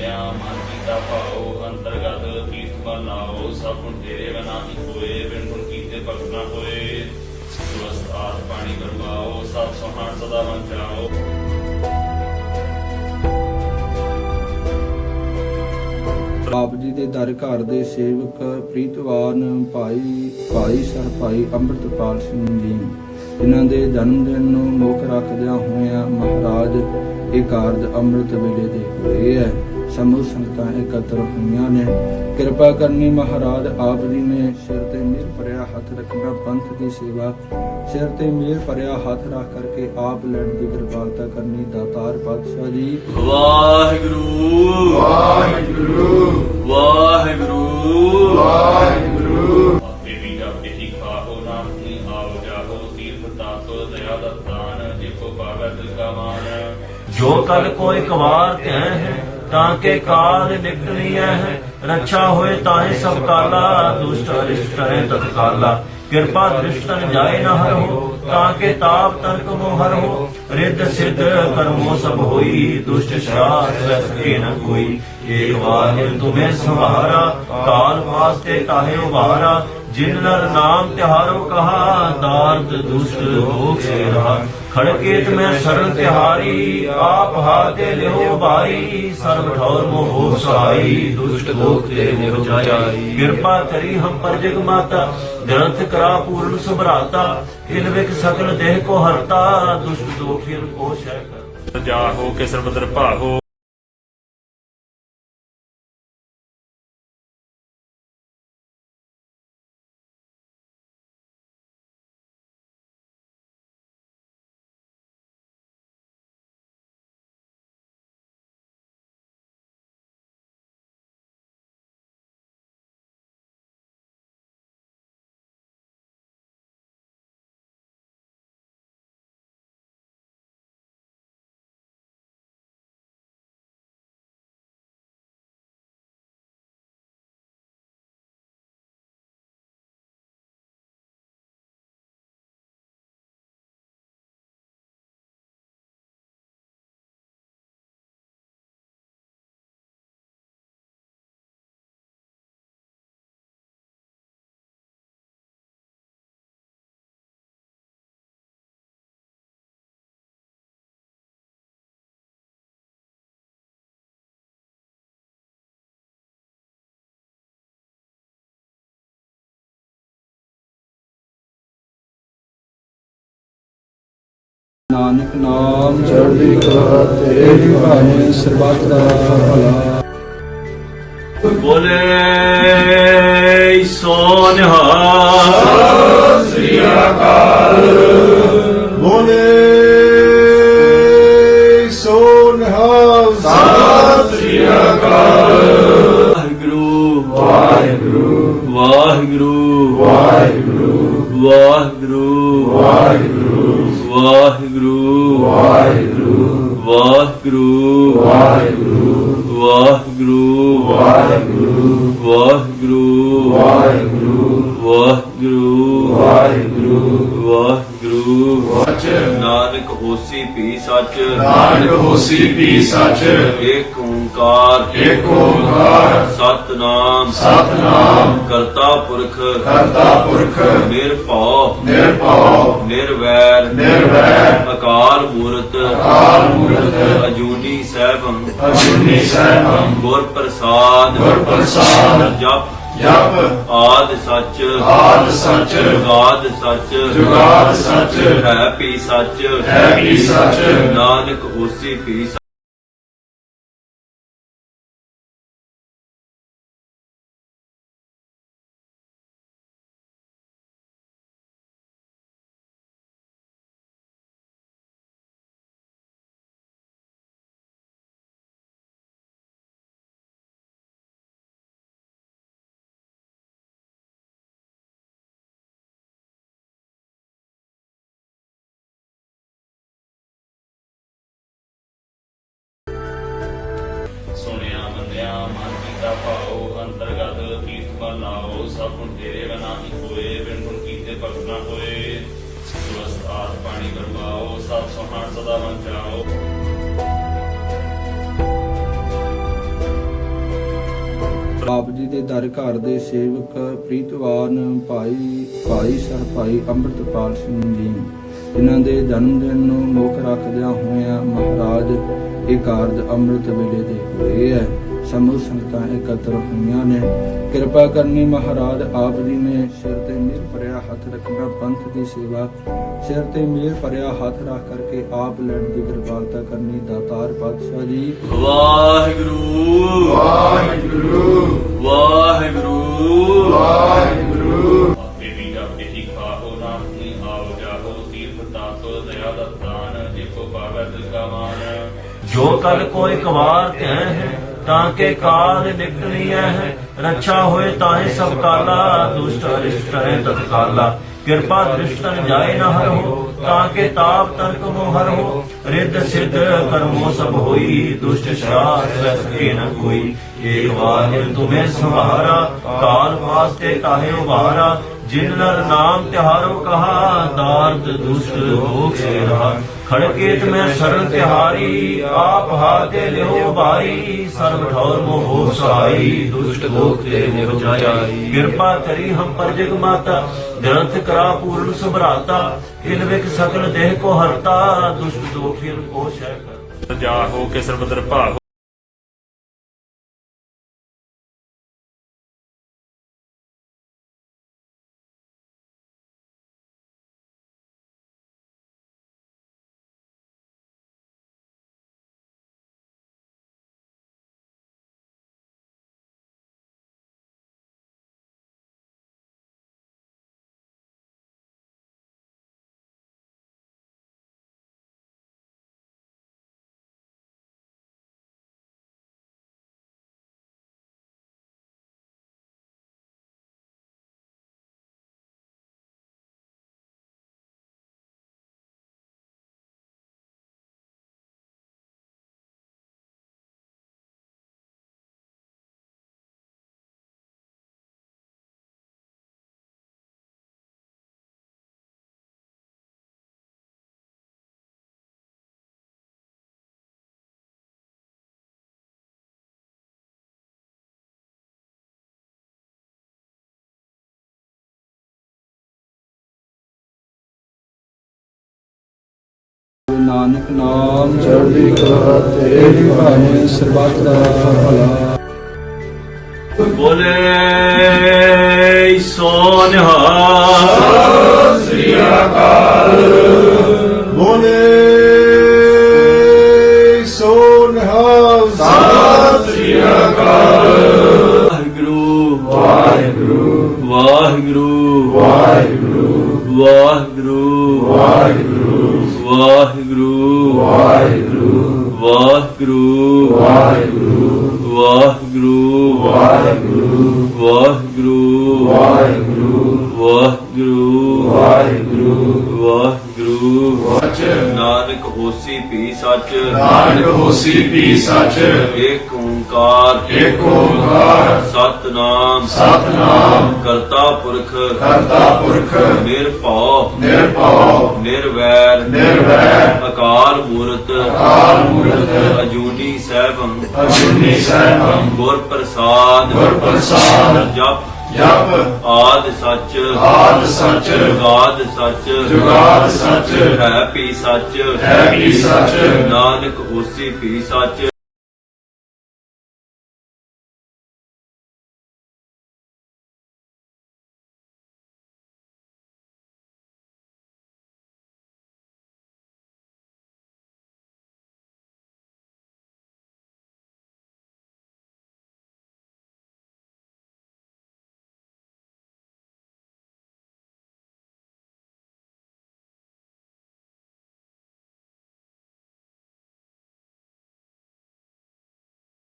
ਮੰਨਿਆ ਮਨ ਕੀਤਾ ਭਾਉ ਅੰਤਰਗਤ ਤੀਰਥ ਮਲ ਸਭ ਗੁਣ ਤੇਰੇ ਬਨਾ ਹੀ ਹੋਏ, ਬਿਨ ਗੁਣ ਕੀਤੇ ਭਗਤ ਨਾ ਹੋਏ। ਸੁਵਸਤ ਆਤ ਪਾਣੀ ਕਰਵਾਓ ਸਤ ਸੁਹਾਣ ਸਦਾ ਵੰਚਾਓ। ਆਪ ਜੀ ਦੇ ਦਰ ਘਰ ਦੇ ਸੇਵਕ ਪ੍ਰੀਤਵਾਨ ਭਾਈ ਭਾਈ ਸਰ ਭਾਈ ਅੰਮ੍ਰਿਤਪਾਲ ਸਿੰਘ ਜੀ ਇਹਨਾਂ ਦੇ ਜਨਮ ਦਿਨ ਨੂੰ ਮੁੱਖ ਰੱਖਦਿਆਂ ਹੋਇਆਂ ਮਹਾਰਾਜ ਇਹ ਕਾਰਜ ਅੰਮ੍ਰਿਤ ਵੇਲੇ ਦੇ ਹੋਏ ਹੈ। ਸਮੂਹ ਸੰਗਤਾਂ ਇਕੱਤਰ ਹੋਈਆਂ ਨੇ। ਕਿਰਪਾ ਕਰਨੀ ਮਹਾਰਾਜ ਆਪ ਜੀ ਨੇ ਸਿਰ ਤੇ ਮਿਹਰ ਭਰਿਆ ਹੱਥ ਰੱਖਣਾ ਪੰਥ ਦੀ ਸੇਵਾ। ਸਿਰ ਤੇ ਮਿਹਰ ਭਰਿਆ ਹੱਥ ਰੱਖ ਕਰਕੇ ਆਪ ਲੈਣ ਦੀ ਕਿਰਪਾਲਤਾ ਕਰਨੀ ਦਾਤਾਰ ਪਾਤਸ਼ਾਹ ਜੀ। ਵਾਹਿਗੁਰੂ। ਵਾਹਿਗੁਰੂ। ਵਾਹਿਗੁਰੂ। ਵਾਹਿਗੁਰੂ। ਆਪੇ ਵੀ ਆਪੇ ਹੀ ਖਾਹੋ ਨਾਮ ਕੀ ਆਓ ਜਾਹੋ ਤੀਰਥ ਤਾਤੋ ਦਇਆ ਦਤਾਨ ਦੇਖੋ ਬਾਗਤ ਕਾ ਮਾਨ ਜੋ ਕਲ ਕੋਈ ਕਵਾਰ ਧਿਆ ਹੈ ਤਾਂ ਕਿ ਕਾਲ ਨਿਕਲੀਐ ਰੱਛਾ ਹੋਏ ਤਾਹੇ ਸਭ ਕਾਲਾ, ਦੁਸ਼ਟ ਅਰਿਸ਼ਟ ਹੈ ਤਤਕਾਲਾ। कृपा दृष्टन जाय न हर हो ताके ताप तनक मोहर हो रिद सिद्ध कर्मो सब होई दुष्ट शास्त्र न कोई एक बार तुम्हें संहारा काल वास्ते ताहे उबारा ਜਿਨ ਨਰ ਨਾਮ ਤਿਹਾਰੋ ਕਹਾ ਦਾਰਦ ਦੁਸ਼ਟ ਲੋਕ ਸੇ ਰਹਾ ਖੜਕੇਤ ਮੈਂ ਸਰਲ ਤਿਹਾਰੀ, ਆਪ ਹਾਤੇ ਲਿਓ ਬਾਈ, ਸਰਬ ਠੌਰ ਮੋਹ ਸਹਾਈ ਦੁਸ਼ਟ ਲੋਕ ਤੇ ਨਿਰ ਜਾਈ। ਕਿਰਪਾ ਕਰੀ ਹਮ ਪਰ ਜਗ ਮਾਤਾ, ਗ੍ਰੰਥ ਕਰਾ ਪੂਰਨ ਸੁਭਰਾਤਾ ਕਿਲ ਵਿਕ ਸਕਲ ਦੇਹ ਕੋ ਹਰਤਾ, ਦੁਸ਼ਟ ਦੋਖਿਨ ਕੋ ਸ਼ੈ ਕਰ ਜਾਹੋ ਕੇ ਸਰਬਦਰ ਭਾਹੋ ਨਾਨਕ ਨਾਮ ਚੜ੍ਹਦੀ ਕਲਾ ਤੇਰੀ ਭਾਣੇ ਸਰਬੱਤ ਦਾ ਭਲਾ। ਬੋਲੇ ਸੋਨਿਹਾ ਸ੍ਰੀ ਬੋਲੇ ਵਾਹਿਗੁਰੂ। ਵਾਹਿਗੁਰੂ। ਵਾਹਿਗੁਰੂ। ਨਾਨਕ ਹੋਸੀ ਭੀ ਸੱਚ। ਨਾਨਕ ਹੋਸੀ ਵੀ ਸੱਚ। ਏਕ ਓੰਕਾਰ। ਏਕ ਓੰਕਾਰ। ਸਤਨਾਮ। ਸਤਨਾਮ। ਕਰਤਾ ਪੁਰਖ। ਕਰਤਾ ਪੁਰਖ। ਨਿਰਭਉ। ਨਿਰਭਉ। ਨਿਰਵੈਰ। ਨਿਰਵੈਰ। ਅਕਾਲ ਮੂਰਤ। ਅਕਾਲ ਮੂਰਤ। ਸੈਭੰ ਅਜੂਨੀ ਸੈਭੰ ਗੁਰ ਪ੍ਰਸਾਦ ਗੁਰ ਪ੍ਰਸਾਦ ਜਪ ਜਪ ਆਦ ਸੱਚ ਆਦ ਸੱਚ ਜੁਗਾਦ ਸੱਚ ਜੁਗਾਦ ਸੱਚ ਹੈ ਪੀ ਸੱਚ ਹੈ ਵੀ ਸੱਚ ਨਾਨਕ ਹੋਸੀ ਪੀ ਸੱਚ। ਮਨ ਕੀਤਾ ਭਾਉ, ਅੰਤਰਗਤ ਤੀਰਥ ਮਲ ਸਭ ਗੁਣ ਤੇਰੇ ਬਨਾ ਹੋਏ, ਬਿਨ ਗੁਣ ਕੀਤੇ ਭਗਤ ਨਾ ਹੋਏ। ਸੁਵਸਤ ਆਤ ਪਾਣੀ ਕਰਵਾਓ ਸਤ ਸੁਹਾਣ ਸਦਾ ਵੰਚਾਓ ਜੀ ਦੇ ਦਰ ਘਰ ਦੇ ਸੇਵਕ ਪ੍ਰੀਤਵਾਨ ਭਾਈ ਭਾਈ ਸਰ ਭਾਈ ਅੰਮ੍ਰਿਤਪਾਲ ਸਿੰਘ ਜੀ। ਇਹਨਾਂ ਦੇ ਜਨਮ ਦਿਨ ਨੂੰ ਮੁੱਖ ਰੱਖਦਿਆਂ ਹੋਇਆਂ ਮਹਾਰਾਜ ਇਹ ਕਾਰਜ ਅੰਮ੍ਰਿਤ ਵੇਲੇ ਦੇ ਹੋਏ ਹੈ। ਸਮੂਹ ਸੰਗਤਾਂ ਇਕੱਤਰ ਹੋਈਆਂ ਨੇ। ਕਿਰਪਾ ਕਰਨੀ ਮਹਾਰਾਜ ਆਪ ਜੀ ਨੇ। ਸਿਰ ਤੇ ਮਿਹਰ ਭਰਿਆ ਹੱਥ ਰੱਖਣਾ ਪੰਥ ਦੀ ਸੇਵਾ। ਸਿਰ ਤੇ ਮਿਹਰ ਭਰਿਆ ਹੱਥ ਰੱਖ ਕਰਕੇ ਆਪ ਲੈਣ ਦੀ ਕਿਰਪਾਲਤਾ ਕਰਨੀ ਦਾਤਾਰ ਪਾਤਸ਼ਾਹ ਜੀ। ਵਾਹਿਗੁਰੂ। ਵਾਹਿਗੁਰੂ। ਵਾਹਿਗੁਰੂ। ਵਾਹਿਗੁਰੂ। ਆਪੇ ਵੀ ਆਪੇ ਹੀ ਖਾਹੋ ਨਾਮ ਨੀ ਆਵ ਜਾਹੋ ਤੀਰਥ ਤਾਤੋ ਦਇਆ ਦਤਾਨ ਏਕੋ ਪਾਵੈ ਦਿਲ ਕਾ ਮਾਨ ਜੋ ਕਲ ਕੋਈ ਕਵਾਰ ਧੈ ਹੈ ਤਾਂ ਕੇ ਕਾਲ ਨਿਕਲੀਐ ਹੈ ਰੱਛਾ ਹੋਏ ਤਾਹੇ ਸਭ ਕਾਲਾ, ਦੁਸ਼ਟ ਅਰਿਸ਼ਟ ਹੈ ਤਤਕਾਲਾ। ਕਿਰਪਾ ਦ੍ਰਿਸ਼ਟਨ ਜਾਏ ਨਾ ਹਰੋ, ਤਾਂ ਕੇ ਤਾਪ ਤਨਕ ਮੋ ਹਰੋ। ਰਿੱਧ ਸਿੱਧ ਕਰਮੋ ਸਭ ਹੋਈ, ਦੁਸ਼ਟ ਸ਼ਾਸ ਰਹਿ ਸਕੇ ਨ ਕੋਈ। ਏਕ ਵਾਰ ਤੁਮੇ ਸੰਹਾਰਾ, ਕਾਲ ਵਾਸਤੇ ਤਾਹੇ ਉਬਾਰਾ ਜਿਨ ਨਰ ਨਾਮ ਤਿਹਾਰੋ ਕਹਾ ਦਾਰਦ ਦੁਸ਼ਟ ਲੋਕ ਸੇ ਰਹਾ। ਖੜਕੇਤ ਮੈਂ ਸਰਲ ਤਿਹਾਰੀ, ਆਪ ਹਾਤੇ ਲਿਓ ਭਾਈ ਸਰਬ ਠੌਰ ਮੋਹ ਸਹਾਈ ਦੁਸ਼ਟ ਲੋਕ ਤੇ ਬਚਾਈ ਕਿਰਪਾ ਕਰੀ ਹਮ ਪਰ ਜਗ ਮਾਤਾ, ਗ੍ਰੰਥ ਕਰਾ ਪੂਰਨ ਸੁਭਰਾਤਾ। ਕਿਨ ਵਿਕ ਸਕਲ ਦੇਹ ਕੋ ਹਰਤਾ, ਦੁਸ਼ਟ ਦੋਖੀਨ ਕੋ ਸ਼ੈ ਕਰ ਜਾਹੋ ਕੇ ਸਰਬਦਰ ਭਾਹੋ ਨਾਨਕ ਨਾਮ ਚੜ੍ਹਦੀ ਕਲਾ ਤੇਰੀ ਭਾਣੇ ਸਰਬੱਤ ਦਾ ਭਲਾ। ਬੋਲੇ ਸੋਨਿਹਾਰ ਸ੍ਰੀ ਅਕਾਲ ਬੋਲੇ ਸੋ ਨਿਹਾਲ। ਸਤਿ ਸ੍ਰੀ ਅਕਾਲ। ਵਾਹਿਗੁਰੂ। ਵਾਹਿਗੁਰੂ। ਵਾਹਿਗੁਰੂ। ਵਾਹਿਗੁਰੂ। ਵਾਹਿਗੁਰੂ। ਵਚ ਨਾਨਕ ਹੋਸੀ ਭੀ ਸੱਚ। ਨਾਨਕ ਹੋਸੀ ਵੀ ਸੱਚ। ਏਕ ਓੰਕਾਰ। ਏਕ ਓੰਕਾਰ। ਸਤਨਾਮ। ਸਤਨਾਮ। ਕਰਤਾ ਪੁਰਖ। ਕਰਤਾ ਪੁਰਖ। ਨਿਰਭਉ। ਨਿਰਭਉ। ਨਿਰਵੈਰ। ਨਿਰਵੈਰ। ਅਕਾਲ ਮੂਰਤ। ਅਕਾਲ ਮੂਰਤ। ਸਹਿਬੰ ਅਜੂਨੀ ਸਹਿਬੰ ਗੁਰ ਪ੍ਰਸਾਦ ਗੁਰ ਪ੍ਰਸਾਦ ਜਪ ਜਪ ਆਦ ਸੱਚ ਆਦ ਸੱਚ ਜੁਗਾਦ ਸੱਚ ਜੁਗਾਦ ਸੱਚ ਹੈ ਪੀ ਸੱਚ ਹੈ ਵੀ ਸੱਚ ਨਾਨਕ ਹੋਸੀ ਪੀ ਸੱਚ